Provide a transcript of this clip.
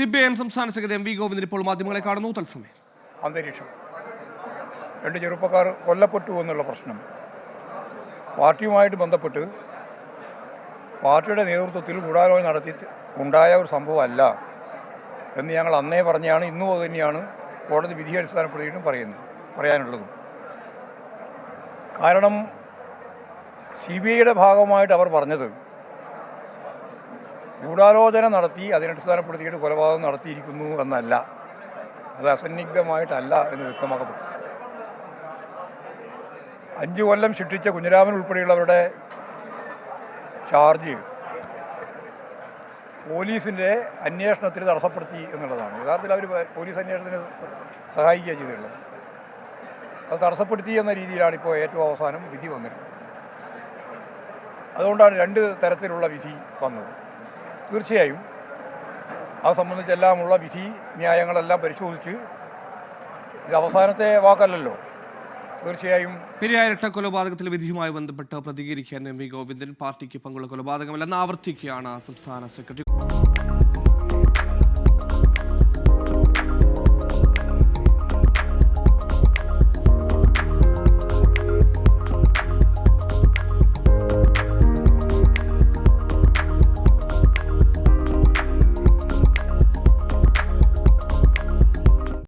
C P I M സംസ്ഥാന secretary M V Govindan ഇപ്പോൾ മാധ്യമങ്ങളെ കാണുന്നു. തത്സമയം. അന്തരീക്ഷം. രണ്ട് ചെറുപ്പക്കാർ കൊല്ലപ്പെട്ടു എന്നുള്ള പ്രശ്നം. പാർട്ടിയുമായിട്ട് ബന്ധപ്പെട്ട് പാർട്ടിയുടെ നേതൃത്വത്തിൽ ഗൂഢാലോചന നടത്തി ഉണ്ടായ ഒരു സംഭവമല്ല എന്ന് ഞങ്ങൾ അന്നേ പറഞ്ഞാണ് ഇന്നും അത് തന്നെയാണ് കോടതി വിധി അടിസ്ഥാനപ്പെടുത്തിയിട്ടും പറയുന്നത് പറയാനുള്ളതും. കാരണം സി ബി ഐയുടെ ഭാഗമായിട്ട് അവർ പറഞ്ഞത് ഗൂഢാലോചന നടത്തി അതിനടിസ്ഥാനപ്പെടുത്തിയിട്ട് കൊലപാതകം നടത്തിയിരിക്കുന്നു എന്നല്ല. അത് അസന്നിഗ്ധമായിട്ടല്ല എന്ന് വ്യക്തമാക്കപ്പെട്ടു. അഞ്ച് കൊല്ലം ശിക്ഷിച്ച കുഞ്ഞിരാമൻ ഉൾപ്പെടെയുള്ളവരുടെ ചാർജ് പോലീസിന്റെ അന്വേഷണത്തിന് തടസ്സപ്പെടുത്തി എന്നുള്ളതാണ്. യഥാർത്ഥത്തിൽ അവർ പോലീസ് അന്വേഷണത്തിന് സഹായിക്കുക ചെയ്തിട്ടുള്ളത്. അത് തടസ്സപ്പെടുത്തി എന്ന രീതിയിലാണ് ഇപ്പോൾ ഏറ്റവും അവസാനം വിധി വന്നിട്ടുള്ളത് അതുകൊണ്ടാണ് രണ്ട് തരത്തിലുള്ള വിധി വന്നത്. തീർച്ചയായും അത് സംബന്ധിച്ചെല്ലാമുള്ള വിധി ന്യായങ്ങളെല്ലാം പരിശോധിച്ച് ഇത് അവസാനത്തെ വാക്കല്ലല്ലോ. തീർച്ചയായും പെരിയാർ ഇരട്ട കൊലപാതകത്തിലെ വിധിയുമായി ബന്ധപ്പെട്ട് പ്രതികരിക്കാൻ എം വി ഗോവിന്ദൻ പാർട്ടിക്ക് പങ്കുള്ള കൊലപാതകമല്ലെന്ന് ആവർത്തിക്കുകയാണ് സംസ്ഥാന സെക്രട്ടറി.